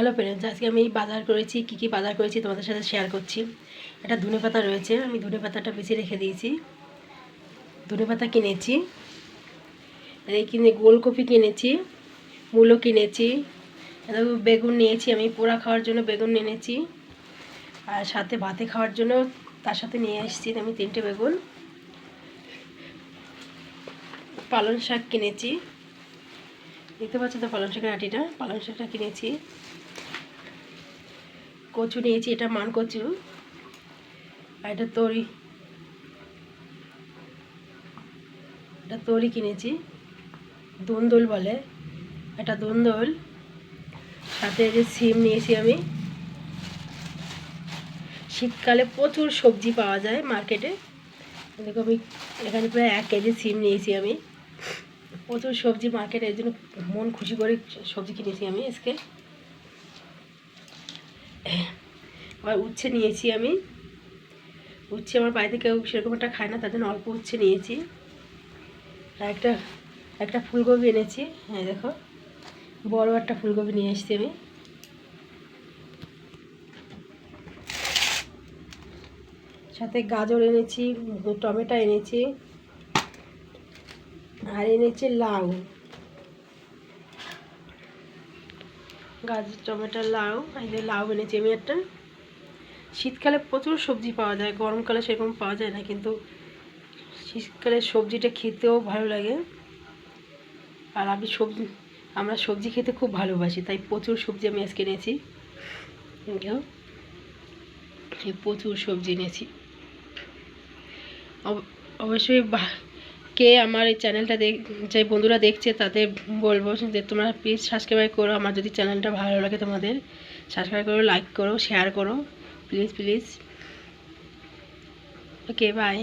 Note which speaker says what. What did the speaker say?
Speaker 1: Hello friends আজকে আমি বাজার করেছি, কী কী বাজার করেছি তোমাদের সাথে শেয়ার করছি। এটা ধনে পাতা রয়েছে, আমি ধনে পাতাটা বেশি রেখে দিয়েছি। ধনে পাতা কিনেছি এই কিনে গোলকপি কিনেছি, মূলো কিনেছি বেগুন নিয়েছি, আমি পোড়া খাওয়ার জন্য বেগুন এনেছি, আর সাথে ভাতে খাওয়ার জন্য তার সাথে নিয়ে এসেছি আমি তিনটে বেগুন। পালং শাক কিনেছি। দেখতে পাচ্ছ তো পালং শাকের আটিটা? পালং শাকটা কিনেছি। কচু নিয়েছি, এটা মান কচু। আর এটা তরি। এটা তরি কিনেছি। দন্দল বলে। এটা দন্দল। সাথে এই যে সিম নিয়েছি আমি। শীতকালে প্রচুর সবজি পাওয়া যায় মার্কেটে। দেখো আমি এখানে প্রায় এক কেজি সিম নিয়েছি আমি। প্রচুর সবজি মার্কেটে এর জন্য মন খুশি করে সবজি কিনেছি আমি আজকে। আবার উচ্ছে নিয়েছি আমি। উচ্ছে আমার বাড়িতে কেউ সেরকম একটা খায় না তাদের অল্প উচ্ছে নিয়েছি। আর একটা একটা ফুলকপি এনেছি। হ্যাঁ দেখো, বড় একটা ফুলকপি নিয়ে এসেছি আমি। সাথে গাজর এনেছি, টমেটো এনেছি, আর এনেছি লাউ। গাজর, টমেটো, লাউ, এই যে লাউ এনেছি আমি একটা। শীতকালে প্রচুর সবজি পাওয়া যায়, গরমকালে সেরকম পাওয়া যায় না, কিন্তু শীতকালে সবজিটা খেতেও ভালো লাগে। আর আমি সবজি, আমরা সবজি খেতে খুব ভালোবাসি, তাই প্রচুর সবজি আমি আজকে এনেছি। প্রচুর সবজি এনেছি। অব- অবশ্যই কে আমার এই চ্যানেলটা দেখ, যে বন্ধুরা দেখছে তাদের বলব যে তোমরা প্লিজ সাবস্ক্রাইব করো। আমার যদি চ্যানেলটা ভালো লাগে তোমাদের সাবস্ক্রাইব করো লাইক করো শেয়ার করো। Please please okay bye